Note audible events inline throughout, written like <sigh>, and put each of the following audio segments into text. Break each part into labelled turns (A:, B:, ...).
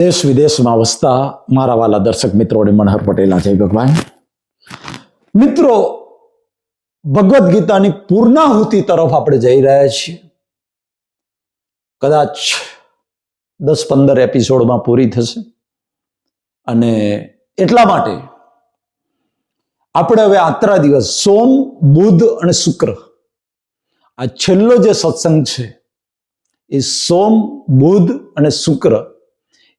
A: દેશ વિદેશમાં વસતા મારા વાલા દર્શક મિત્રોને મનહર પટેલના જય ભગવાન. મિત્રો, ભગવદ્ ગીતાની પૂર્ણાહુતિ તરફ આપણે જઈ રહ્યા છીએ. કદાચ દસ પંદર એપિસોડમાં પૂરી થશે. અને એટલા માટે આપણે હવે આત્રા દિવસ, સોમ, બુધ અને શુક્ર. આ છેલ્લો જે સત્સંગ છે, એ સોમ, બુધ અને શુક્ર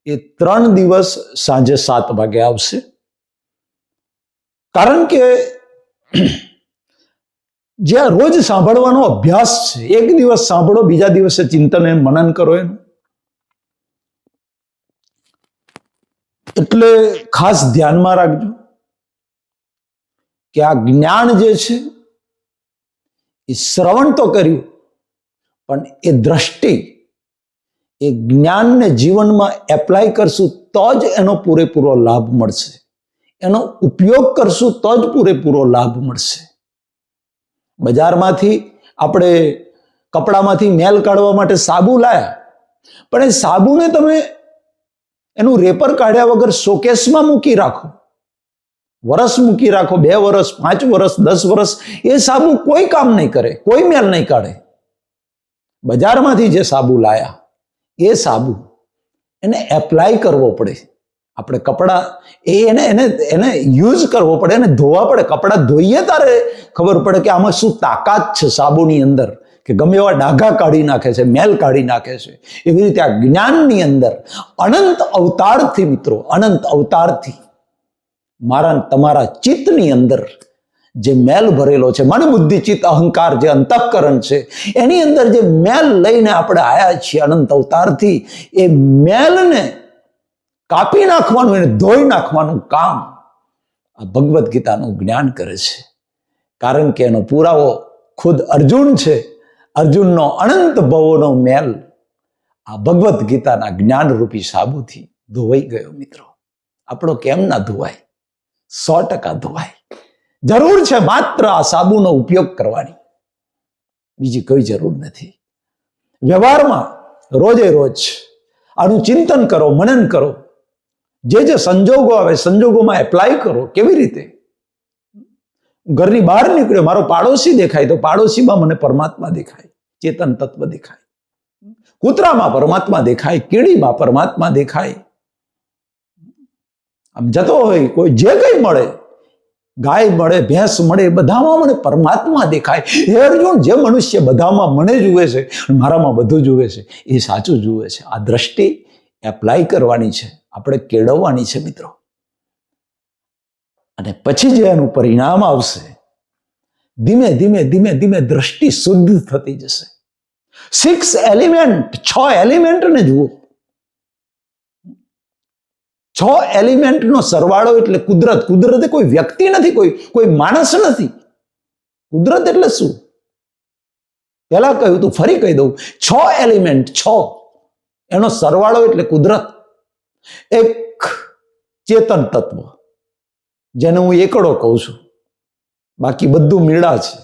A: એ ત્રણ દિવસ સાંજે સાત વાગે આવશે. કારણ કે <clears throat> જે આ રોજ સાંભળવાનો અભ્યાસ છે, એક દિવસ સાંભળો, બીજા દિવસે ચિંતન એમ મનન કરો એનું એટલે ખાસ ધ્યાનમાં રાખજો કે આ જ્ઞાન જે છે, એ શ્રવણ તો કર્યું, પણ એ દ્રષ્ટિ એ જ્ઞાનને જીવનમાં એપ્લાય કરશું તો જ એનો પૂરેપૂરો લાભ મળશે. એનો ઉપયોગ કરશું તો જ પૂરેપૂરો લાભ મળશે. બજારમાંથી આપણે કપડામાંથી મેલ કાઢવા માટે સાબુ લાયા. પણ એ સાબુને તમે એનું રેપર કાઢ્યા વગર શોકેસમાં મૂકી રાખો. વરસ મૂકી રાખો, બે વરસ, પાંચ વરસ, દસ વરસ, એ સાબુ કોઈ કામ નહીં કરે, કોઈ મેલ નહીં કાઢે. બજારમાંથી જે સાબુ લાયા. એ સાબુ એને એપ્લાય કરવો પડે. આપણે કપડાં એ એને એને એને યુઝ કરવો પડે એને ધોવા પડે. કપડાં ધોઈએ તારે ખબર પડે કે આમાં શું તાકાત છે સાબુની અંદર. કે ગમે એવા ડાઘા કાઢી નાખે છે, મેલ કાઢી નાખે છે. એવી રીતે આ જ્ઞાનની અંદર અનંત અવતારથી મિત્રો, અનંત અવતારથી મારા તમારા ચિત્તની અંદર જે મેલ ભરેલો છે મન બુદ્ધિ ચિત્ત, અહંકાર, જે અંતઃકરણ છે, એની અંદર જે મેલ લઈને આપણે આવ્યા છીએ અનંત અવતારથી, એ મેલને કાપી નાખવાનું એને ધોઈ નાખવાનું કામ આ ભગવદ્ ગીતાનું જ્ઞાન કરે છે. કારણ કે એનો પુરાવો ખુદ અર્જુન છે. અર્જુનનો અનંત ભવોનો મેલ આ ભગવદ્ ગીતાના જ્ઞાનરૂપી સાબુથી ધોવાઈ ગયો મિત્રો. આપણો કેમ ના ધોવાય? સો ટકા ધોવાય. જરૂર છે માત્ર આ સાબુનો ઉપયોગ કરવાની. બીજી કોઈ જરૂર નથી. વ્યવહારમાં રોજે રોજ આનું ચિંતન કરો, મનન કરો. જે જે સંજોગો આવે, સંજોગોમાં એપ્લાય કરો, કેવી રીતે? ઘરની બહાર નીકળ્યો, મારો પાડોશી દેખાય તો પાડોશીમાં મને પરમાત્મા દેખાય, ચેતન તત્વ દેખાય. કૂતરામાં પરમાત્મા દેખાય, કીડીમાં પરમાત્મા દેખાય. આમ જતો હોય, કોઈ જે કંઈ મળે ગાય મળે ભેંસ મળે બધામાં મને પરમાત્મા દેખાય. હે અર્જુન, જે મનુષ્ય બધામાં મને જુએ છે મારામાં બધું જુએ છે, એ સાચું જુએ છે. આ દ્રષ્ટિ એપ્લાય કરવાની છે. આપણે કેળવવાની છે મિત્રો. અને પછી જે એનું પરિણામ આવશે, ધીમે ધીમે ધીમે ધીમે દ્રષ્ટિ શુદ્ધ થતી જશે. સિક્સ એલિમેન્ટ છ એલિમેન્ટને જુઓ. છ એલિમેન્ટનો સરવાળો એટલે કુદરત. કુદરત કોઈ વ્યક્તિ નથી, કોઈ કોઈ માણસ નથી. કુદરત એટલે શું? પેલા કહ્યું તું ફરી કહી દઉં. છ એલિમેન્ટ, છ. એનો સરવાળો એટલે કુદરત. એક ચેતન તત્વ, જેને હું એકડો કહું છું. બાકી બધું મીડા છે.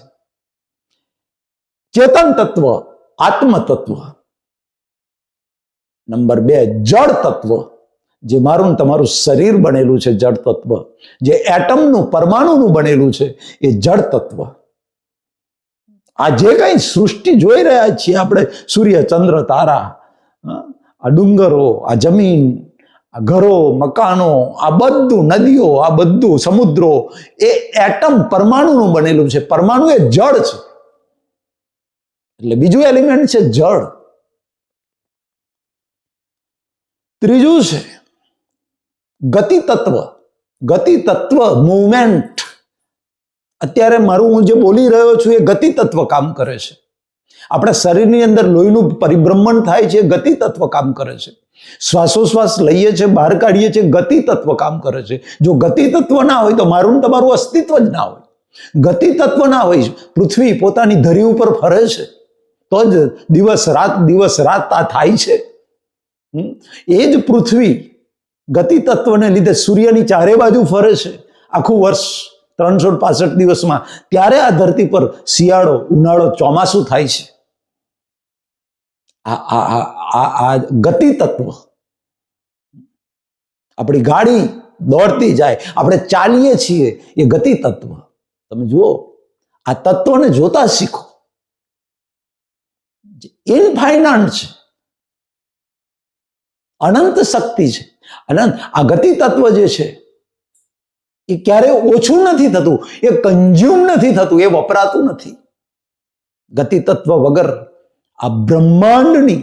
A: ચેતન તત્વ આત્મ તત્વ નંબર બે, જળ તત્વ. જે મારું તમારું શરીર બનેલું છે જળ તત્વ. જે એટમનું પરમાણુનું બનેલું છે એ જળ તત્વ. આ જે કંઈ સૃષ્ટિ જોઈ રહ્યા છીએ આપણે, સૂર્ય, ચંદ્ર, તારા આ ડુંગરો, આ જમીન, આ ઘરો, મકાનો, આ બધું નદીઓ, આ બધું સમુદ્રો, એ એટમ પરમાણુનું બનેલું છે. પરમાણુ એ જળ છે. એટલે બીજું એલિમેન્ટ છે જળ ત્રીજું છે ગતિ તત્વ ગતિ તત્વ મુવમેન્ટ અત્યારે મારું હું જે બોલી રહ્યો છું એ ગતિ તત્વ કામ કરે છે. આપણા શરીરની અંદર લોહીનું પરિભ્રમણ થાય છે ગતિ તત્વ કામ કરે છે. શ્વાસોશ્વાસ લઈએ છીએ બહાર કાઢીએ છીએ ગતિ તત્વ કામ કરે છે. જો ગતિ તત્વ ના હોય તો મારું તમારું અસ્તિત્વ જ ના હોય. ગતિ તત્વ ના હોય, પૃથ્વી પોતાની ધરી ઉપર ફરે છે, તો જ દિવસ રાત દિવસ રાત આ થાય છે? એ જ પૃથ્વી ગતિ તત્વને લીધે સૂર્યની ચારે બાજુ ફરે છે. આખું વર્ષ ત્રણસો પાસઠ દિવસમાં ત્યારે આ ધરતી પર શિયાળો, ઉનાળો ચોમાસું થાય છે. આ ગતિ તત્વ આપણી ગાડી દોડતી જાય, આપણે ચાલીએ છીએ, એ ગતિ તત્વ તમે જુઓ, આ તત્વને જોતા શીખો. ઇનફાઇનાન્ટ છે. અનંત શક્તિ છે. અનંત આ ગતિ તત્વ જે છે, એ ક્યારે ઓછું નથી થતું, એ કન્ઝ્યુમ નથી થતું, એ વપરાતું નથી. ગતિ તત્વ વગર આ બ્રહ્માંડની,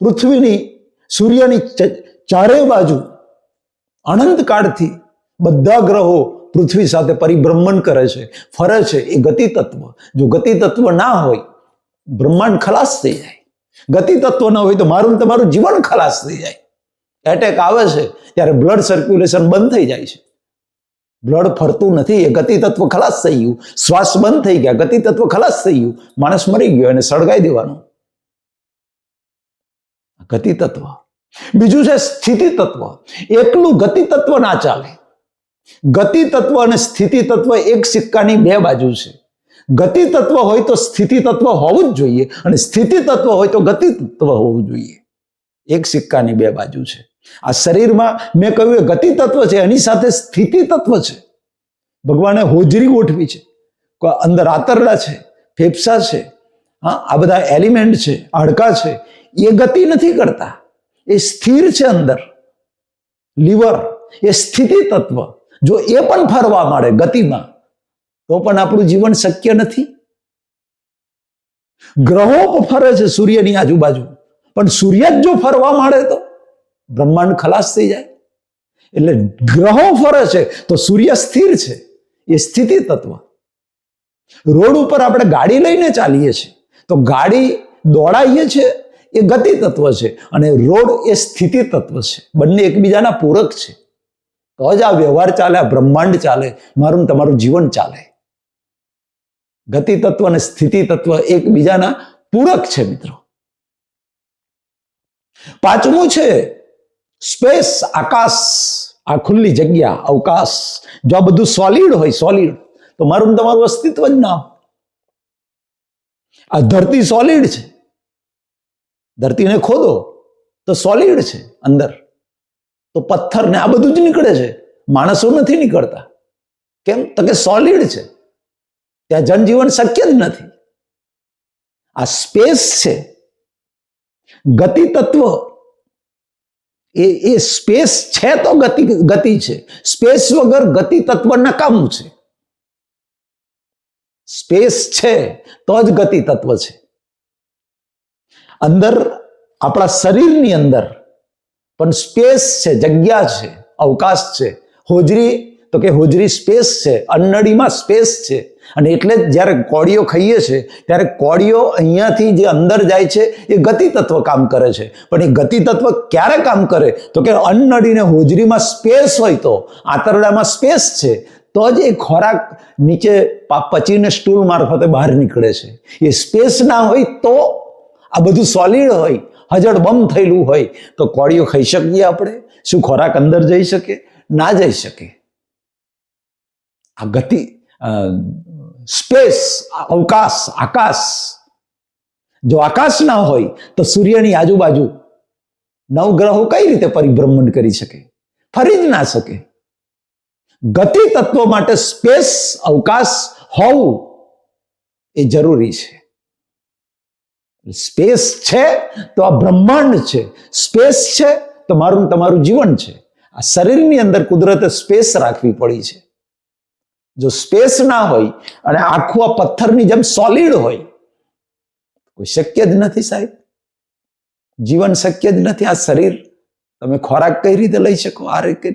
A: પૃથ્વીની, સૂર્યની ચારે બાજુ અનંત કાળથી બધા ગ્રહો પૃથ્વી સાથે પરિભ્રમણ કરે છે, ફરે છે, એ ગતિ તત્વ જો ગતિ તત્વ ના હોય, બ્રહ્માંડ ખલાસ થઈ જાય. ગતિ તત્વ ન હોય તો મારું તમારું જીવન ખલાસ થઈ જાય. એટેક આવે છે, ત્યારે બ્લડ સર્ક્યુલેશન બંધ થઈ જાય છે. બ્લડ ફરતું નથી, એ ગતિ તત્વ ખલાસ થઈ ગયું. શ્વાસ બંધ થઈ ગયા ગતિ તત્વ ખલાસ થઈ ગયું. માણસ મરી ગયો, એને સળગાઈ દેવાનું. ગતિ તત્વ બીજું છે સ્થિતિ તત્વ એકલું ગતિ તત્વ ના ચાલે. ગતિ તત્વ અને સ્થિતિ તત્વ એક સિક્કાની બે બાજુ છે. ગતિ તત્વ હોય તો સ્થિતિ તત્વ હોવું જ જોઈએ, અને સ્થિતિ તત્વ હોય તો ગતિ તત્વ હોવું જોઈએ. એક સિક્કાની બે બાજુ છે. આ શરીરમાં મેં કહ્યું એ ગતિ તત્વ છે, એની સાથે સ્થિતિ તત્વ છે. ભગવાને હોજરી ગોઠવી છે. અંદર આતરડા છે, ફેફસા છે, હા, આ બધા એલિમેન્ટ છે, હાડકા છે, એ ગતિ નથી કરતા. એ સ્થિર છે અંદર. લીવર, એ સ્થિતિ તત્વ. જો એ પણ ફરવા માંડે ગતિમાં, તો પણ આપણું જીવન શક્ય નથી. ગ્રહો ફરે છે સૂર્યની આજુબાજુ. પણ સૂર્ય જ જો ફરવા માંડે તો બ્રહ્માંડ ખલાસ થઈ જાય. એટલે ગ્રહો ફરે છે તો સૂર્ય સ્થિર છે. એ સ્થિતિ તત્વ. રોડ ઉપર આપણે ગાડી લઈને ચાલીએ છીએ. તો ગાડી દોડાઈએ છીએ એ ગતિ તત્વ છે અને રોડ એ સ્થિતિ તત્વ છે. બંને એકબીજાના પૂરક છે. તો જ આ વ્યવહાર ચાલે, આ બ્રહ્માંડ ચાલે, મારું તમારું જીવન ચાલે. ગતિ તત્વ અને સ્થિતિ તત્વ એકબીજાના પૂરક છે મિત્રો. પાંચમું છે સ્પેસ, આકાશ, આ ખુલ્લી જગ્યા, અવકાશ, જો આ બધું સોલિડ હોય સોલિડ તો મારું તમારું અસ્તિત્વ જ ના. આ ધરતી સોલિડ છે. ધરતીને ખોદો, તો સોલિડ છે અંદર. તો પથ્થર ને આ બધું જ નીકળે છે. માણસો નથી નીકળતા. કેમ? તો કે સોલિડ છે. ત્યાં જનજીવન શક્ય જ નથી. આ સ્પેસ છે. ગતિ તત્વ એ એ સ્પેસ છે તો ગતિ ગતિ છે. સ્પેસ વગર ગતિ તત્વ નકામું છે. સ્પેસ છે તો જ ગતિ તત્વ છે. અંદર, આપણા શરીરની અંદર, પણ સ્પેસ છે, જગ્યા છે, અવકાશ છે. હોજરી, તો કે હોજરી સ્પેસ છે, અન્નડીમાં સ્પેસ છે. અને એટલે જ જ્યારે કોળીઓ ખાઈએ છીએ ત્યારે કોળીઓ અહીંયાથી જે અંદર જાય છે, એ ગતિ તત્વ કામ કરે છે. પણ એ ગતિ તત્વ ક્યારે કામ કરે? તો કે અન્નડીને હોજરીમાં સ્પેસ હોય તો, આંતરડામાં સ્પેસ છે, તો જ એ ખોરાક નીચે પચીને સ્ટૂલ મારફતે બહાર નીકળે છે. એ સ્પેસ ના હોય તો આ બધું સોલિડ હોય હજડ બમ થયેલું હોય, તો કોળીઓ ખાઈ શકીએ આપણે. શું ખોરાક અંદર જઈ શકે? ના જઈ શકે. આ ગતિ સ્પેસ, અવકાશ, આકાશ. જો આકાશ ના હોય, તો સૂર્યની આજુબાજુ નવગ્રહો કઈ રીતે પરિભ્રમણ કરી શકે? ફરી જ ના શકે. ગતિ તત્વ માટે સ્પેસ, અવકાશ હોવું એ જરૂરી છે. સ્પેસ છે, તો આ બ્રહ્માંડ છે. સ્પેસ છે, તો મારું તમારું જીવન છે. આ શરીરની અંદર કુદરતે સ્પેસ રાખવી પડી છે. જો સ્પેસ ના હોય અને આખું આ પથ્થરની જેમ સોલિડ હોય, કોઈ શક્ય જ નથી સાહેબ. જીવન શક્ય જ નથી, આ શરીર તમે ખોરાક કઈ રીતે લઈ શકો? આ રીતે?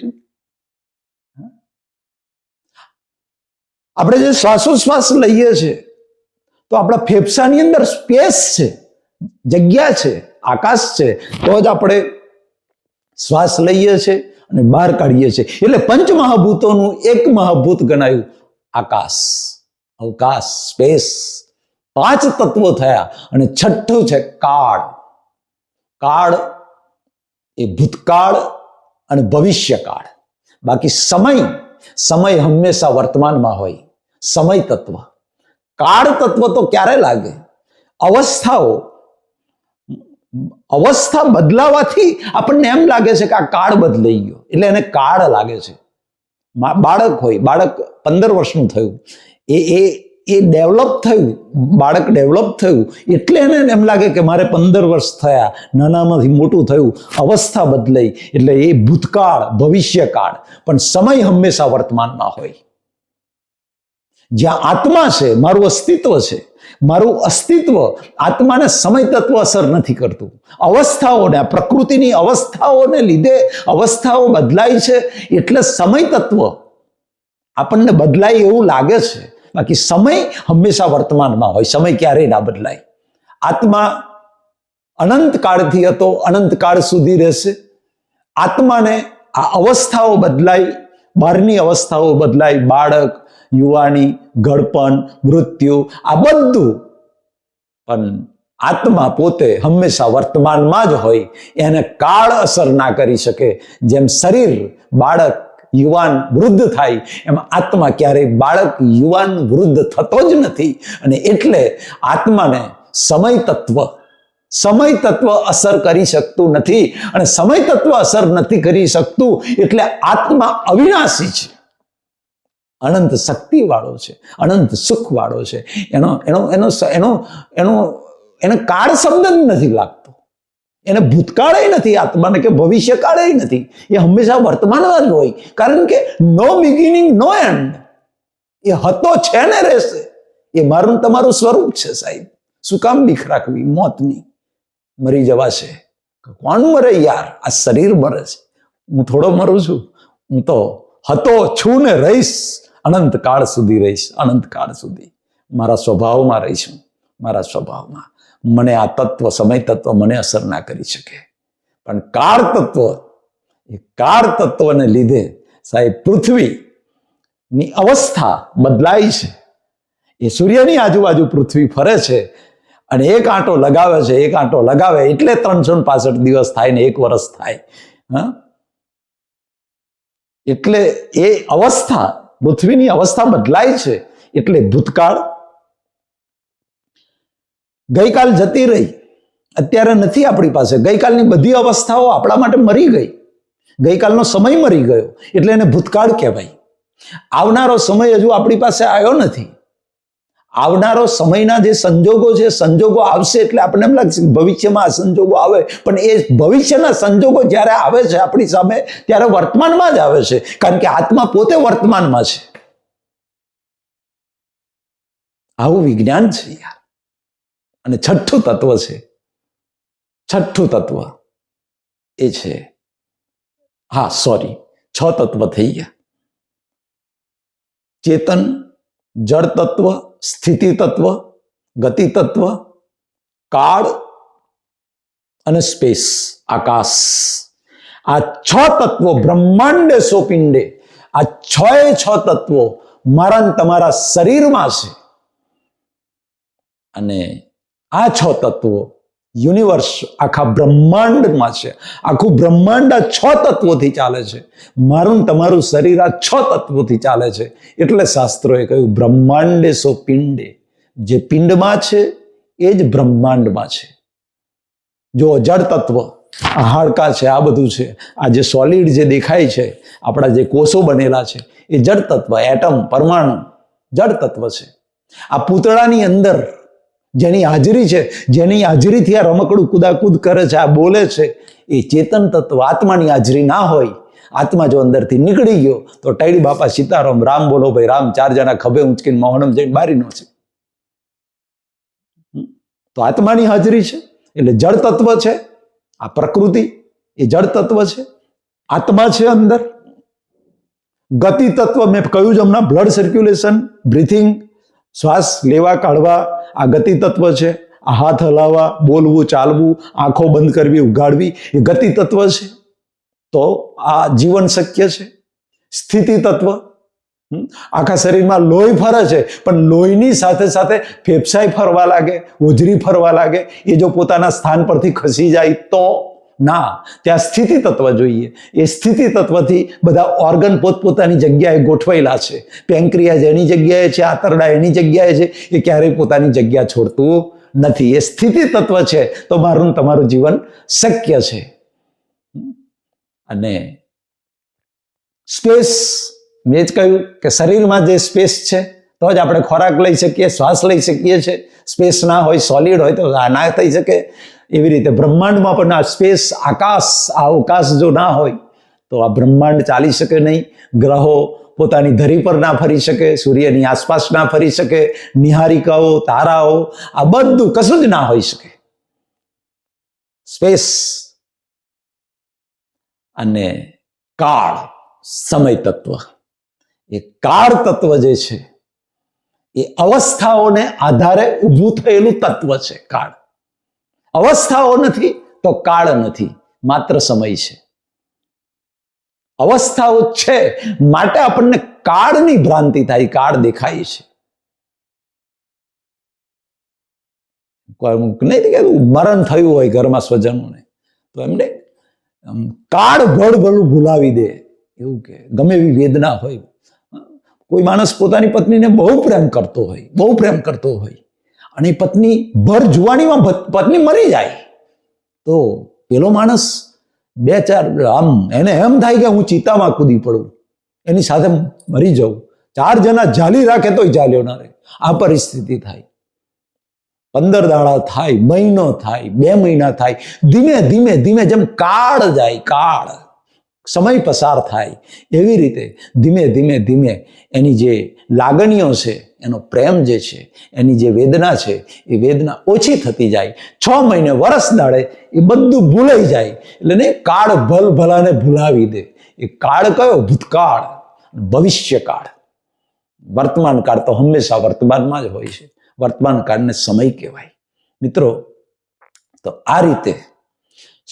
A: આપણે જે શ્વાસોશ્વાસ લઈએ છીએ તો આપણા ફેફસાની અંદર સ્પેસ છે, જગ્યા છે, આકાશ છે, તો જ આપણે શ્વાસ લઈએ છીએ અને બહાર કાઢીએ છીએ. એટલે પંચ મહાભૂતોનું એક મહાભૂત ગણાયું આકાશ. અવકાશ, સ્પેસ. પાંચ તત્વો થયા અને છઠ્ઠું છે કાળ. કાળ એ ભૂતકાળ અને ભવિષ્યકાળ. બાકી સમય સમય હંમેશા વર્તમાનમાં હોય. સમય તત્વ. કાળ તત્વ તો ક્યારે લાગે? અવસ્થાઓ. અવસ્થા બદલાવાથી આપણને એમ લાગે છે કે આ કાળ બદલાઈ ગયો. એટલે એને કાળ લાગે છે. બાળક હોય, બાળક પંદર વર્ષનું થયું. એ એ એ ડેવલપ થયું, બાળક ડેવલપ થયું, એટલે એને એમ લાગે કે મારે પંદર વર્ષ થયા, નાનામાંથી મોટું થયું, અવસ્થા બદલાઈ, એટલે એ ભૂતકાળ, ભવિષ્યકાળ. પણ સમય હંમેશા વર્તમાનમાં હોય. જ્યાં આત્મા છે, મારું અસ્તિત્વ છે, મારું અસ્તિત્વ આત્માને સમય તત્વ અસર નથી કરતું. અવસ્થાઓને પ્રકૃતિની અવસ્થાઓને લીધે અવસ્થાઓ બદલાય છે, એટલે સમય તત્વ આપણને બદલાય એવું લાગે છે. બાકી સમય હંમેશા વર્તમાનમાં હોય, સમય ક્યારેય ના બદલાય. આત્મા અનંત કાળથી હતો, અનંત કાળ સુધી રહેશે. આત્માને આ અવસ્થાઓ બદલાય બહારની અવસ્થાઓ બદલાય, બાળક, યુવાની ગળપણ મૃત્યુ, આ બધું. પણ આત્મા પોતે હંમેશા વર્તમાનમાં જ હોય, એને કાળ અસર ના કરી શકે. જેમ શરીર, બાળક, યુવાન વૃદ્ધ થાય, એમ આત્મા ક્યારેય બાળક, યુવાન, વૃદ્ધ થતો જ નથી. અને એટલે આત્માને સમય તત્વ સમય તત્વ અસર કરી શકતું નથી અને સમય તત્વ અસર નથી કરી શકતું એટલે આત્મા અવિનાશી છે. અનંત શક્તિ વાળો છે, અનંત સુખ વાળો છે. એનો એનો એનો એનો એનો, એને કાળ શબ્દ નથી લાગતો. એને ભૂતકાળે નથી આત્માને કે ભવિષ્યકાળે નથી. એ હંમેશા વર્તમાનમાં જ હોય. કારણ કે નો બિગિનિંગ નો એન્ડ એ હતો, છે ને, રહેશે. એ મારું તમારું સ્વરૂપ છે સાહેબ. શું કામ બીખ રાખવી? મોતની મરી જવાશે. કોણ મરે યાર? આ શરીર મરે છે. હું થોડો મરું છું. હું તો હતો, છું ને રહીશ. અનંત કાળ સુધી રહીશ. અનંત કાળ સુધી. મારા સ્વભાવમાં રહીશું. મારા સ્વભાવમાં. મને આ તત્વ, સમય તત્વ મને અસર ના કરી શકે. પણ કાળ તત્વ, એ કાળ તત્વને લીધે સાહેબ પૃથ્વીની અવસ્થા બદલાય છે. એ સૂર્યની આજુબાજુ પૃથ્વી ફરે છે. અને એક આંટો લગાવે છે, એક આંટો લગાવે, એટલે ત્રણસો પાસઠ દિવસ થાય ને એક વર્ષ થાય. એટલે એ અવસ્થા, પૃથ્વીની અવસ્થા બદલાય છે, એટલે ભૂતકાળ ગઈકાલ જતી રહી. અત્યારે નથી આપણી પાસે. ગઈકાલની બધી અવસ્થાઓ આપણા માટે મરી ગઈ. ગઈકાલનો સમય મરી ગયો. એટલે એને ભૂતકાળ કહેવાય. આવનારો સમય હજુ આપણી પાસે આવ્યો નથી. આવનારો સમયના જે સંજોગો છે, સંજોગો આવશે એટલે આપણને એમ લાગશે ભવિષ્યમાં આ સંજોગો આવે. પણ એ ભવિષ્યના સંજોગો જ્યારે આવે છે આપણી સામે, ત્યારે વર્તમાનમાં જ આવે છે. કારણ કે આત્મા પોતે વર્તમાનમાં છે. આવું વિજ્ઞાન છે યાર. અને છઠ્ઠું તત્વ છે. છઠ્ઠું તત્વ એ છે. હા સોરી છ તત્વ થઈ ગયા. ચેતન જળ તત્વ સ્થિતિ તત્વ ગતિ તત્વ કાળ અને સ્પેસ, આકાશ. આ છ તત્વો બ્રહ્માંડે સોપિંડે, આ છ એ છ તત્વો મારા તમારા શરીરમાં છે. અને આ છ તત્વો યુનિવર્સ આખા બ્રહ્માંડમાં છે. આખું બ્રહ્માંડ આ છ તત્વોથી ચાલે છે. મારું તમારું શરીર આ છ તત્વોથી ચાલે છે. એટલે શાસ્ત્રોએ કહ્યું, બ્રહ્માંડે સો પિંડે. જે પિંડમાં છે, એ જ બ્રહ્માંડમાં છે. જો જળ તત્વ, આ હાડકા છે, આ બધું છે, આ જે સોલિડ જે દેખાય છે, આપણા જે કોષો બનેલા છે, એ જળ તત્વ એટમ પરમાણુ જળ તત્વ છે. આ પૂતળાની અંદર જેની હાજરી છે, જેની હાજરીથી આ રમકડું કુદાકૂદ કરે છે, આ બોલે છે, એ ચેતન તત્વ આત્માની હાજરી ના હોય, આત્મા જો અંદરથી નીકળી ગયો, તો ટાઈડી બાપા સીતારામ, રામ બોલો ભાઈ, રામ, ચાર જણા ખભે ઊંચકીને મોહનમ જઈને બારીનો છે? તો આત્માની હાજરી છે, એટલે જળ તત્વ છે, આ પ્રકૃતિ, એ જળ તત્વ છે, આત્મા છે અંદર ગતિ તત્વ મેં કહ્યું જ હમણાં બ્લડ સર્ક્યુલેશન બ્રિથિંગ શ્વાસ લેવા, કાઢવા આ ગતિ તત્વ છે. આ હાથ હલાવવા, બોલવું, ચાલવું, આંખો બંધ કરવી, ઉગાડવી, એ ગતિ તત્વ છે. તો આ જીવન શક્ય છે. સ્થિતિ તત્વ. આખા શરીરમાં લોહી ફરે છે, પણ લોહીની સાથે સાથે ફેફસાઈ ફરવા લાગે, ઉજરી ફરવા લાગે. એ જો પોતાના સ્થાન પરથી ખસી જાય તો ના, ત્યાં સ્થિતિ તત્વ જોઈએ. એ સ્થિતિ તત્વથી બધા ઓર્ગન પોતપોતાની જગ્યાએ ગોઠવાયેલા છે. પેન્ક્રિયાજ એની જગ્યાએ છે, આંતરડા એની જગ્યાએ છે, એ ક્યારેય પોતાની જગ્યા છોડતું નથી. એ સ્થિતિ તત્વ છે, તો મારું તમારું જીવન શક્ય છે. અને સ્પેસ, મેં જ કહ્યું કે શરીરમાં જે સ્પેસ છે તો જ આપણે ખોરાક લઈ શકીએ, શ્વાસ લઈ શકીએ છીએ. સ્પેસ ના હોય સોલિડ હોય તો આ ના થઈ શકે. એવી રીતે બ્રહ્માંડમાં પણ આ સ્પેસ, આકાશ, આ અવકાશ જો ના હોય, તો આ બ્રહ્માંડ ચાલી શકે નહીં. ગ્રહો પોતાની ધરી પર ના ફરી શકે, સૂર્યની આસપાસ ના ફરી શકે, નિહારિકાઓ, તારાઓ, આ બધું કશું જ ના હોઈ શકે. સ્પેસ અને કાળ, સમય તત્વ. એ કાળ તત્વ જે છે એ અવસ્થાઓને આધારે ઊભું થયેલું તત્વ છે કાળ. અવસ્થાઓ નથી તો કાળ નથી, માત્ર સમય છે. અવસ્થાઓ છે માટે આપણને કાળની ભ્રાંતિ થાય, કાળ દેખાય છે. નહીં કે મરણ થયું હોય ઘરમાં સ્વજનોને, તો એમને કાળ કાળ ભળભળું ભૂલાવી દે, એવું કે ગમે એવી વેદના હોય. કોઈ માણસ પોતાની પત્નીને બહુ પ્રેમ કરતો હોય, બહુ પ્રેમ કરતો હોય અને પત્ની ભર જુવાનીમાં પત્ની મરી જાય, તો પેલો માણસ બે ચાર, આમ એને એમ થાય કે હું ચિતામાં કૂદી પડું, એની સાથે મરી જાઉં, ચાર જણા ઝાલી રાખે તોય ઝાલ્યો ના રહે, આ પરિસ્થિતિ થાય. પંદર દાડા થાય, મહિનો થાય, બે મહિના થાય, ધીમે ધીમે ધીમે જેમ કાળ જાય, કાળ. સમય પસાર થાય એવી રીતે ધીમે ધીમે ધીમે એની જે લાગણીઓ છે, એનો પ્રેમ જે છે, એની જે વેદના છે, એ વેદના ઓછી થતી જાય. છ મહિને વરસ દાડે એ બધું ભૂલાઈ જાય. એટલે ને કાળ ભલ ભલાને ભૂલાવી દે. એ કાળ કયો? ભૂતકાળ. ભવિષ્યકાળ વર્તમાન કાળ તો હંમેશા વર્તમાનમાં જ હોય છે. વર્તમાન કાળને સમય કહેવાય. મિત્રો, તો આ રીતે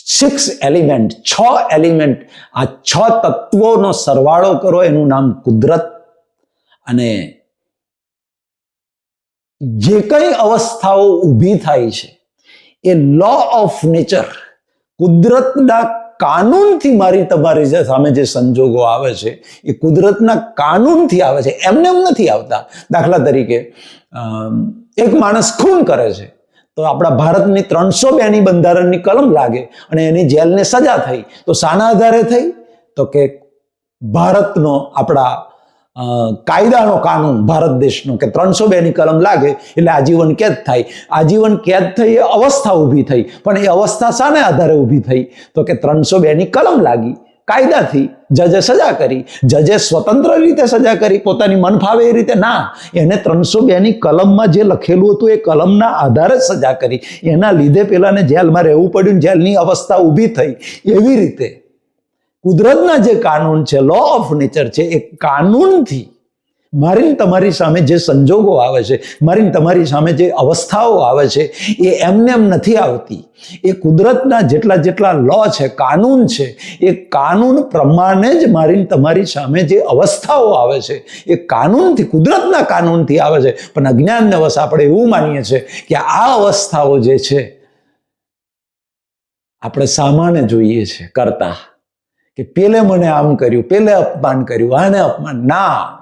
A: સિક્સ એલિમેન્ટ છ એલિમેન્ટ આ છ તત્વોનો સરવાળો કરો, એનું નામ કુદરત. અને જે કઈ અવસ્થાઓ ઊભી થાય છે, એ લો ઓફ નેચર કુદરતના કાનૂનથી મારી તમારી જે સામે જે સંજોગો આવે છે, એ કુદરતના કાનૂનથી આવે છે. એમને એમ નથી આવતા. દાખલા તરીકે એક માણસ ખૂન કરે છે. તો આપણા ભારતની ત્રણસો બેની બંધારણની કલમ લાગે અને એની જેલને સજા થઈ. તો શાના આધારે થઈ? તો કે ભારતનો આપણા કાયદાનો કાનૂન ભારત દેશનો કે ત્રણસો બેની કલમ લાગે એટલે આજીવન કેદ થાય. આજીવન કેદ થઈ એ અવસ્થા ઊભી થઈ. પણ એ અવસ્થા શાને આધારે ઊભી થઈ. તો કે ત્રણસો બેની કલમ લાગી. કાયદાથી જજે સજા કરી, જજે સ્વતંત્ર રીતે સજા કરી, પોતાની મન ફાવે એ રીતે ના. એને ત્રણસો બેની કલમમાં જે લખેલું હતું એ કલમના આધારે જ સજા કરી. એના લીધે પેલાને જેલમાં રહેવું પડ્યું જેલની અવસ્થા ઊભી થઈ. એવી રીતે કુદરતના જે કાનૂન છે લો ઓફ નેચર છે, એ કાનૂનથી મારી ને તમારી સામે જે સંજોગો આવે છે મારીને તમારી સામે જે અવસ્થાઓ આવે છે, એ એમને એમ નથી આવતી. એ કુદરતના જેટલા જેટલા લો છે, કાનૂન છે, એ કાનૂન પ્રમાણે જ મારી તમારી સામે જે અવસ્થાઓ આવે છે, એ કાનૂનથી, કુદરતના કાનૂનથી આવે છે. પણ અજ્ઞાનને વશ આપણે એવું માનીએ છીએ કે આ અવસ્થાઓ જે છે, આપણે સામાન્ય જોઈએ છે, કરતા. કે પેલે મને આમ કર્યું, પેલે અપમાન કર્યું, આને અપમાન, ના.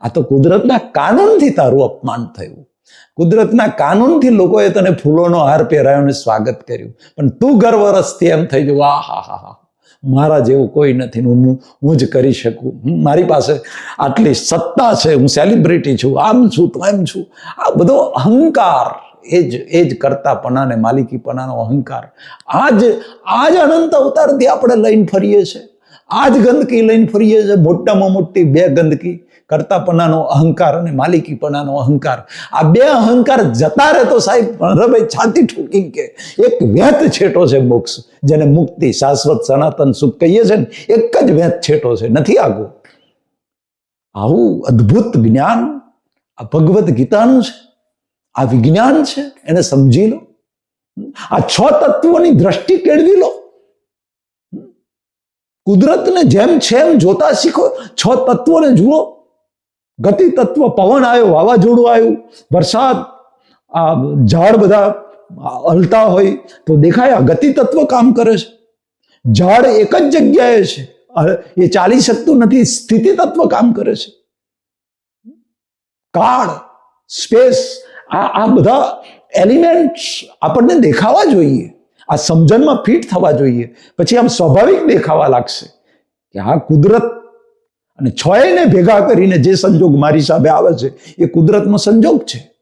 A: આ તો કુદરતના કાનૂનથી તારું અપમાન થયું. કુદરતના કાનૂનથી લોકોએ તને ફૂલોનો હાર પહેરાયો અને સ્વાગત કર્યું. પણ તું ગર્વરસથી એમ થઈ જવું, આ, હા હા હા, મારા જેવું કોઈ નથી, હું હું જ કરી શકું. મારી પાસે આટલી સત્તા છે, હું સેલિબ્રિટી છું, આમ છું તો એમ છું. આ બધો અહંકાર, એ જ એ જ કરતાપણાને, માલિકીપણાનો અહંકાર. આજ આજ અનંત અવતારથી આપણે લઈને ફરીએ છીએ. આ જ ગંદકી લઈને ફરીએ છીએ. મોટામાં મોટી બે ગંદકી કરતાપણાનો અહંકાર અને માલિકીપણાનો અહંકાર. આ બે અહંકાર જતા રહે તો સાહેબ હરભાઈ છાતી ઠોકી કે એક વેત છેટો છે મોક્ષ, જેને મુક્તિ, શાશ્વત, સનાતન, સુખ કહીએ છે ને, એક જ વેત છેટો છે. નથી આગું. આવું અદ્ભુત જ્ઞાન, આ ભગવદ્ ગીતાનું છે. આ વિજ્ઞાન છે, એને સમજી લો. આ છ તત્વોની દ્રષ્ટિ કેળવી લો. કુદરતને જેમ છે એમ જોતા શીખો છ તત્વોને જુઓ. ગતિ તત્વ પવન આવ્યો, વાવાઝોડું આવ્યું, વરસાદ, આ ઝાડ બધા હલતા હોય તો દેખાય આ ગતિ તત્વ કામ કરે છે. ઝાડ એક જ જગ્યાએ છે. એ ચાલી શકતું નથી, સ્થિતિ તત્વ કામ કરે છે. કાળ, સ્પેસ, આ આ બધા એલિમેન્ટ્સ આપણને દેખાવા જોઈએ. આ સમજણમાં ફિટ થવા જોઈએ. પછી આમ સ્વાભાવિક દેખાવા લાગશે કે આ કુદરત અને છને ભેગા કરીને જે સંજોગ મારી સામે આવે છે, એ કુદરતનો સંજોગ છે.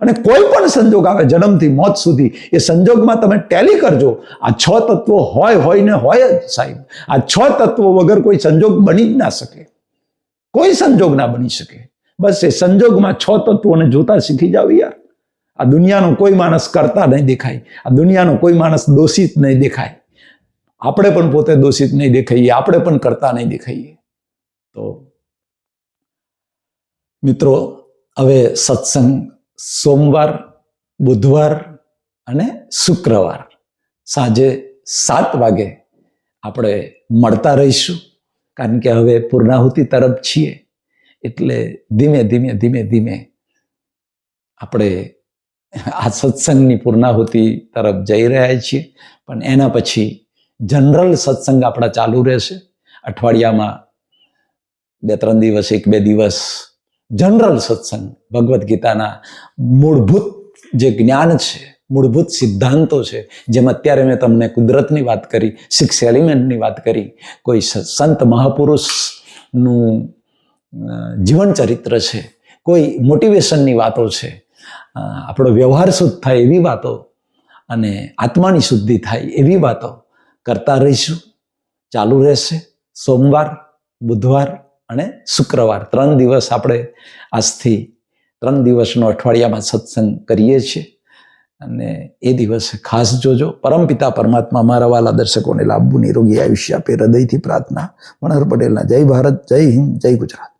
A: અને કોઈ પણ સંજોગ આવે, જન્મથી મોત સુધી, એ સંજોગમાં તમે ટેલી કરજો. આ છ તત્વો હોય હોય ને હોય જ સાહેબ. આ છ તત્વો વગર કોઈ સંજોગ બની જ ના શકે. કોઈ સંજોગ ના બની શકે. બસ એ સંજોગમાં છ તત્વોને જોતા શીખી જાવ યાર. આ દુનિયાનો કોઈ માણસ કરતા નહીં દેખાય. આ દુનિયાનો કોઈ માણસ દોષિત નહીં દેખાય. આપણે પણ પોતે દોષિત નહીં દેખાઈએ, આપણે પણ કરતા નહીં દેખાઈએ. તો મિત્રો, હવે સત્સંગ સોમવાર, બુધવાર અને શુક્રવાર. સાંજે સાત વાગે આપણે મળતા રહીશું. કારણ કે હવે પૂર્ણાહુતિ તરફ છીએ. એટલે ધીમે ધીમે ધીમે ધીમે આપણે આ સત્સંગની પૂર્ણાહુતિ તરફ જઈ રહ્યા છીએ. પણ એના પછી જનરલ સત્સંગ આપણા ચાલુ રહેશે. અઠવાડિયામાં બે, ત્રણ દિવસ, એક, બે દિવસ જનરલ સત્સંગ ભગવદ્ ગીતાના મૂળભૂત જે જ્ઞાન છે, મૂળભૂત સિદ્ધાંતો છે, જેમ અત્યારે મેં તમને કુદરતની વાત કરી સિક્સ એલિમેન્ટની વાત કરી, કોઈ સંત મહાપુરુષનું જીવન ચરિત્ર છે, કોઈ મોટિવેશનની વાતો છે આપણો વ્યવહાર શુદ્ધ થાય એવી વાતો અને આત્માની શુદ્ધિ થાય એવી વાતો કરતા રહીશું. ચાલુ રહેશે સોમવાર, બુધવાર અને શુક્રવાર. ત્રણ દિવસ આપણે આજથી ત્રણ દિવસનો અઠવાડિયામાં સત્સંગ કરીએ છીએ. અને એ દિવસે ખાસ જોજો પરમપિતા પરમાત્મા મારા વાલા દર્શકોને લાભવું નિરોગી આયુષ્ય આપે, હૃદયથી પ્રાર્થના મનહર પટેલના જય ભારત, જય હિન્દ, જય ગુજરાત.